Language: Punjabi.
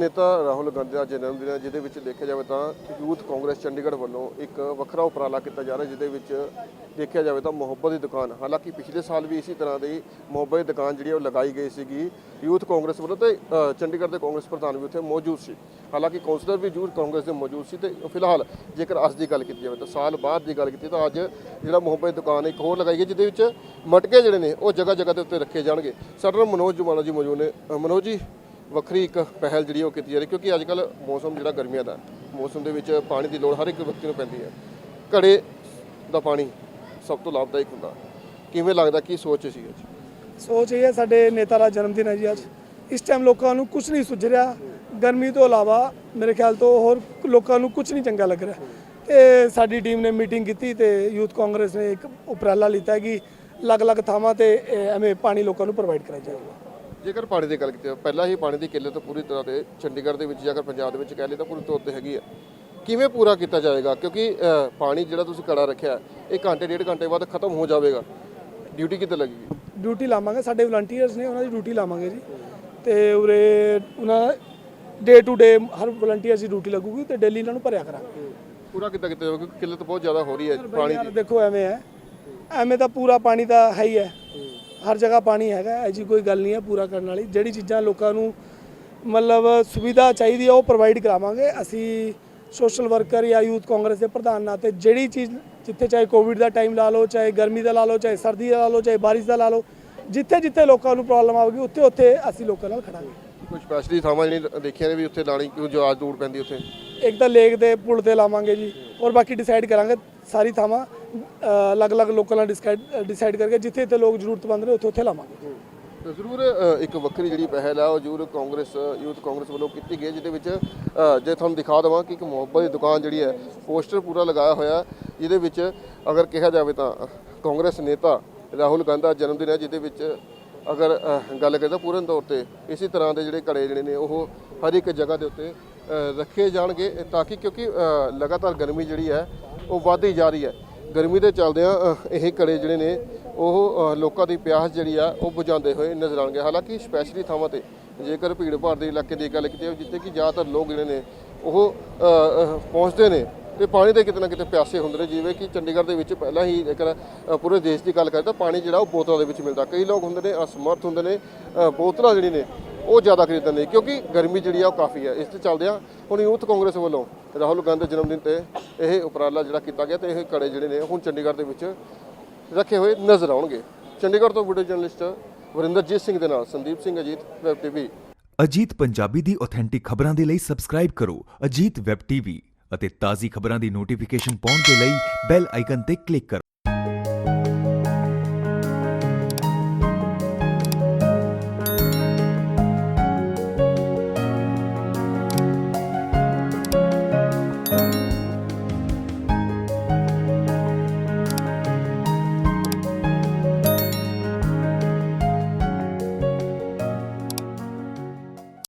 ਨੇਤਾ ਰਾਹੁਲ ਗਾਂਧੀ ਦਾ ਜਨਮ ਦਿਨ ਹੈ, ਜਿਹਦੇ ਵਿੱਚ ਦੇਖਿਆ ਜਾਵੇ ਤਾਂ ਯੂਥ ਕਾਂਗਰਸ ਚੰਡੀਗੜ੍ਹ ਵੱਲੋਂ ਇੱਕ ਵੱਖਰਾ ਉਪਰਾਲਾ ਕੀਤਾ ਜਾ ਰਿਹਾ ਜਿਹਦੇ ਵਿੱਚ ਦੇਖਿਆ ਜਾਵੇ ਤਾਂ ਮੁਹੱਬਤ ਦੀ ਦੁਕਾਨ। ਹਾਲਾਂਕਿ ਪਿਛਲੇ ਸਾਲ ਵੀ ਇਸੇ ਤਰ੍ਹਾਂ ਦੀ ਮੁਹੱਬਤ ਦੀ ਦੁਕਾਨ ਜਿਹੜੀ ਉਹ ਲਗਾਈ ਗਈ ਸੀਗੀ। ਯੂਥ ਕਾਂਗਰਸ ਵੱਲੋਂ ਤੇ ਚੰਡੀਗੜ੍ਹ ਦੇ ਕਾਂਗਰਸ ਪ੍ਰਧਾਨ ਵੀ ਉੱਥੇ ਮੌਜੂਦ ਸੀ। ਹਾਲਾਂਕਿ ਕੌਂਸਲਰ ਵੀ ਯੂਥ ਕਾਂਗਰਸ ਦੇ ਮੌਜੂਦ ਸੀ ਤੇ ਫਿਲਹਾਲ ਜੇਕਰ ਅੱਜ ਦੀ ਗੱਲ ਕੀਤੀ ਜਾਵੇ ਤਾਂ ਸਾਲ ਬਾਅਦ ਦੀ ਗੱਲ ਕੀਤੀ ਤਾਂ ਅੱਜ ਜਿਹੜਾ ਮੁਹੱਬਤ ਦੀ ਦੁਕਾਨ ਇੱਕ ਹੋਰ ਲਗਾਈ ਗਈ, ਜਿਹਦੇ ਵਿੱਚ ਮਟਕੇ ਜਿਹੜੇ ਨੇ, ਉਹ ਜਗ੍ਹਾ ਜਗ੍ਹਾ ਦੇ ਉੱਤੇ ਰੱਖੇ ਜਾਣਗੇ। ਸਾਡੇ ਨਾਲ ਮਨੋਜ ਜੁਮਾਨਾ ਜੀ ਮੌਜੂਦ ਨੇ। ਮਨੋਜ ਜੀ। ਵੱਖਰੀ ਇੱਕ ਪਹਿਲ ਜਿਹੜੀ ਉਹ ਕੀਤੀ ਜਾ ਰਹੀ, ਕਿਉਂਕਿ ਅੱਜ ਕੱਲ ਮੌਸਮ ਜਿਹੜਾ ਗਰਮੀਆਂ ਦਾ, ਮੌਸਮ ਦੇ ਵਿੱਚ ਪਾਣੀ ਦੀ ਲੋੜ ਹਰ ਇੱਕ ਵਿਅਕਤੀ ਨੂੰ ਪੈਂਦੀ ਹੈ। ਘੜੇ ਦਾ ਪਾਣੀ ਸਭ ਤੋਂ ਲਾਭਦਾਇਕ ਹੁੰਦਾ। ਕਿਵੇਂ ਲੱਗਦਾ, ਕੀ ਸੋਚ ਸੀ ਅੱਜ? ਸੋਚ ਇਹ ਹੈ, ਸਾਡੇ ਨੇਤਾ ਦਾ ਜਨਮ ਦਿਨ ਹੈ ਜੀ ਅੱਜ। ਇਸ ਟਾਈਮ ਲੋਕਾਂ ਨੂੰ ਕੁਝ ਨਹੀਂ ਸੁੱਝ ਰਿਹਾ ਗਰਮੀ ਤੋਂ ਇਲਾਵਾ ਮੇਰੇ ਖਿਆਲ ਤੋਂ ਹੋਰ ਲੋਕਾਂ ਨੂੰ ਕੁਝ ਨਹੀਂ ਚੰਗਾ ਲੱਗ ਰਿਹਾ। ਤੇ ਸਾਡੀ ਟੀਮ ਨੇ ਮੀਟਿੰਗ ਕੀਤੀ ਤੇ ਯੂਥ ਕਾਂਗਰਸ ਨੇ ਇੱਕ ਉਪਰਾਲਾ ਲਿੱਤਾ ਕਿ ਅਲੱਗ-ਅਲੱਗ ਥਾਵਾਂ ਤੇ ਐਵੇਂ ਪਾਣੀ ਲੋਕਾਂ ਨੂੰ ਪ੍ਰੋਵਾਈਡ ਕਰਾਇਆ ਜਾਊਗਾ। ਜੇਕਰ ਪਾਣੀ ਦੀ ਗੱਲ ਕੀਤੀ ਜਾਵੇ ਪਹਿਲਾਂ ਹੀ ਪਾਣੀ ਦੀ ਕਿੱਲਤ ਪੂਰੀ ਤਰ੍ਹਾਂ ਤੇ ਚੰਡੀਗੜ੍ਹ ਦੇ ਵਿੱਚ ਜੇਕਰ ਪੰਜਾਬ ਦੇ ਵਿੱਚ ਕਹਿ ਲਈ ਤਾਂ ਪੂਰੀ ਤੌਰ ਤੇ ਹੈਗੀ ਹੈ ਕਿਵੇਂ ਪੂਰਾ ਕੀਤਾ ਜਾਏਗਾ? ਕਿਉਂਕਿ ਅ, ਪਾਣੀ ਜਿਹੜਾ ਤੁਸੀਂ ਕੜਾ ਰੱਖਿਆ ਹੈ, ਇਹ ਘੰਟੇ ਡੇਢ ਘੰਟੇ ਬਾਅਦ ਖਤਮ ਹੋ ਜਾਵੇਗਾ। ਡਿਊਟੀ ਕਿੱਥੇ ਲੱਗੇਗੀ? ਡਿਊਟੀ ਲਾਵਾਂਗੇ ਸਾਡੇ ਵਲੰਟੀਅਰਸ ਨੇ ਉਹਨਾਂ ਦੀ ਡਿਊਟੀ ਲਾਵਾਂਗੇ ਜੀ। ਤੇ ਉਰੇ ਉਹਨਾਂ ਡੇ ਟੂ ਡੇ ਹਰ ਵਲੰਟੀਅਰਸ ਦੀ ਡਿਊਟੀ ਲੱਗੂਗੀ ਤੇ ਡੇਲੀ ਇਹਨਾਂ ਨੂੰ ਭਰਿਆ ਕਰਾਂਗੇ। ਪੂਰਾ ਕੀਤਾ ਕੀਤਾ ਕਿਉਂਕਿ ਕਿੱਲਤ ਬਹੁਤ ਜ਼ਿਆਦਾ ਹੋ ਰਹੀ ਹੈ ਪਾਣੀ ਯਾਰ ਦੇਖੋ ਐਵੇਂ ਹੈ। ਐਵੇਂ ਤਾਂ ਪੂਰਾ ਪਾਣੀ ਤਾਂ ਹੈ ਹੀ ਹੈ। ਹਰ ਜਗ੍ਹਾ ਪਾਣੀ ਹੈਗਾ ਐਜੀ ਕੋਈ ਗੱਲ ਨਹੀਂ ਹੈ ਪੂਰਾ ਕਰਨ ਵਾਲੀ। ਜਿਹੜੀ ਚੀਜ਼ਾਂ ਲੋਕਾਂ ਨੂੰ ਮਤਲਬ ਸੁਵਿਧਾ ਚਾਹੀਦੀ ਹੈ ਉਹ ਪ੍ਰੋਵਾਈਡ ਕਰਾਵਾਂਗੇ। ਅਸੀਂ ਸੋਸ਼ਲ ਵਰਕਰ ਜਾਂ ਯੂਥ ਕਾਂਗਰਸ ਦੇ ਪ੍ਰਧਾਨ ਨਾਤੇ ਜਿਹੜੀ ਚੀਜ਼ ਜਿੱਥੇ ਚਾਹੇ ਕੋਵਿਡ ਦਾ ਟਾਈਮ ਲਾ ਲਓ ਚਾਹੇ ਗਰਮੀ ਦਾ ਲਾ ਲਓ ਚਾਹੇ ਸਰਦੀ ਦਾ ਲਾ ਲਓ ਚਾਹੇ ਬਾਰਿਸ਼ ਦਾ ਲਾ ਲਓ ਜਿੱਥੇ ਜਿੱਥੇ ਲੋਕਾਂ ਨੂੰ ਪ੍ਰੋਬਲਮ ਆਵੇਗੀ ਉੱਥੇ ਉੱਥੇ ਅਸੀਂ ਲੋਕਾਂ ਨਾਲ ਖੜਾਂਗੇ। ਕੋਈ ਸਪੈਸ਼ਲੀ ਥਾਵਾਂ ਜਿਹੜੀਆਂ ਦੇਖੀਆਂ ਨੇ ਵੀ ਉੱਥੇ ਲਾਣੀ ਕਿਉਂ ਜਹਾਜ਼ ਦੂਰ ਪੈਂਦੀ ਉੱਥੇ? ਇੱਕ ਤਾਂ ਲੇਕ ਦੇ ਪੁਲ ਤੇ ਲਾਵਾਂਗੇ ਜੀ ਔਰ ਬਾਕੀ ਡਿਸਾਈਡ ਕਰਾਂਗੇ ਸਾਰੀ ਥਾਵਾਂ ਅਲੱਗ-ਅਲੱਗ ਲੋਕਾਂ ਨਾਲ ਡਿਸਾਈਡ ਕਰਕੇ ਜਿੱਥੇ ਜਿੱਥੇ ਲੋਕ ਜ਼ਰੂਰਤਮੰਦ ਨੇ ਉੱਥੇ ਉੱਥੇ ਲਾਵਾਂਗੇ। ਤੇ ਜ਼ਰੂਰ ਇੱਕ ਵੱਖਰੀ ਜਿਹੜੀ ਪਹਿਲ ਹੈ ਉਹ ਜ਼ਰੂਰ ਕਾਂਗਰਸ ਯੂਥ ਕਾਂਗਰਸ ਵੱਲੋਂ ਕੀਤੀ ਗਈ ਹੈ, ਜਿਹਦੇ ਵਿੱਚ ਜੇ ਤੁਹਾਨੂੰ ਦਿਖਾ ਦੇਵਾਂ ਕਿ ਇੱਕ ਮੁਹੱਬਤ ਦੀ ਦੁਕਾਨ ਜਿਹੜੀ ਹੈ ਪੋਸਟਰ ਪੂਰਾ ਲਗਾਇਆ ਹੋਇਆ ਜਿਹਦੇ ਵਿੱਚ ਅਗਰ ਕਿਹਾ ਜਾਵੇ ਤਾਂ ਕਾਂਗਰਸ ਨੇਤਾ ਰਾਹੁਲ ਗਾਂਧੀ ਦਾ ਜਨਮ ਦਿਨ ਹੈ ਜਿਹਦੇ ਵਿੱਚ ਅਗਰ ਗੱਲ ਕਰੀਏ ਤਾਂ ਪੂਰਨ ਤੌਰ ਤੇ ਇਸੇ ਤਰ੍ਹਾਂ ਦੇ ਜਿਹੜੇ ਘੜੇ ਜਿਹੜੇ ਨੇ ਉਹ ਹਰ ਇੱਕ ਜਗ੍ਹਾ ਦੇ ਉੱਤੇ ਰੱਖੇ ਜਾਣਗੇ ਤਾਂ ਕਿ ਕਿਉਂਕਿ ਲਗਾਤਾਰ ਗਰਮੀ ਜਿਹੜੀ ਹੈ ਉਹ ਵੱਧਦੀ ਜਾ ਰਹੀ ਹੈ। ਗਰਮੀ ਦੇ ਚੱਲਦਿਆਂ ਇਹ ਘੜੇ ਜਿਹੜੇ ਨੇ, ਉਹ ਲੋਕਾਂ ਦੀ ਪਿਆਸ ਜਿਹੜੀ ਆ, ਉਹ ਬੁਝਾਉਂਦੇ ਹੋਏ ਨਜ਼ਰ ਆਉਣਗੇ। ਹਾਲਾਂਕਿ ਸਪੈਸ਼ਲੀ ਥਾਵਾਂ ਤੇ, ਜੇਕਰ ਭੀੜ ਭਾੜ ਦੇ ਇਲਾਕੇ ਦੀ ਗੱਲ ਕੀਤੀ ਜਾਵੇ, ਜਿੱਥੇ ਕਿ ਜ਼ਿਆਦਾਤਰ ਲੋਕ ਜਿਹੜੇ ਨੇ, ਉਹ ਪਹੁੰਚਦੇ ਨੇ, ਤੇ ਪਾਣੀ ਦੇ ਕਿਤੇ ਨਾ ਕਿਤੇ ਪਿਆਸੇ ਹੁੰਦੇ ਨੇ, ਜਿਵੇਂ ਕਿ ਚੰਡੀਗੜ੍ਹ ਦੇ ਵਿੱਚ ਪਹਿਲਾਂ ਹੀ ਜੇਕਰ ਪੂਰੇ ਦੇਸ਼ ਦੀ ਗੱਲ ਕਰੀਏ ਤਾਂ ਪਾਣੀ ਜਿਹੜਾ ਉਹ ਬੋਤਲਾਂ ਦੇ ਵਿੱਚ ਮਿਲਦਾ। ਕਈ ਲੋਕ ਹੁੰਦੇ ਨੇ ਅਸਮਰਥ ਹੁੰਦੇ ਨੇ ਬੋਤਲਾਂ ਜਿਹੜੀ ਨੇ, ਉਹ ਜ਼ਿਆਦਾ ਖਰੀਦਣ ਨੇ ਕਿਉਂਕਿ ਗਰਮੀ ਜਿਹੜੀ ਆ ਉਹ ਕਾਫੀ ਹੈ ਇਸ ਤੇ ਚੱਲਦਿਆਂ ਹੁਣ ਯੂਥ ਕਾਂਗਰਸ ਵੱਲੋਂ ਰਾਹੁਲ ਗਾਂਧੀ ਦੇ ਜਨਮ ਦਿਨ ਤੇ ਇਹ ਉਪਰਾਲਾ ਜਿਹੜਾ ਕੀਤਾ ਗਿਆ ਤੇ ਇਹ ਕੜੇ ਜਿਹੜੇ ਨੇ, ਹੁਣ ਚੰਡੀਗੜ੍ਹ ਦੇ ਵਿੱਚ ਰੱਖੇ ਹੋਏ ਨਜ਼ਰ ਆਉਣਗੇ। ਚੰਡੀਗੜ੍ਹ ਤੋਂ ਵੀਡੀਓ ਜਰਨਲਿਸਟ ਵਰਿੰਦਰਜੀਤ ਸਿੰਘ ਦੇ ਨਾਲ ਸੰਦੀਪ ਸਿੰਘ ਅਜੀਤ, ਵੈਬ ਟੀਵੀ। ਅਜੀਤ ਪੰਜਾਬੀ ਦੀ ਆਥੈਂਟਿਕ ਖਬਰਾਂ ਦੇ ਲਈ ਸਬਸਕ੍ਰਾਈਬ ਕਰੋ ਅਜੀਤ ਵੈਬ ਟੀਵੀ ਅਤੇ ਤਾਜ਼ੀ ਖਬਰਾਂ ਦੀ ਨੋਟੀਫਿਕੇਸ਼ਨ ਪਾਉਣ ਦੇ ਲਈ ਬੈਲ ਆਈਕਨ ਤੇ ਕਲਿੱਕ ਕਰੋ।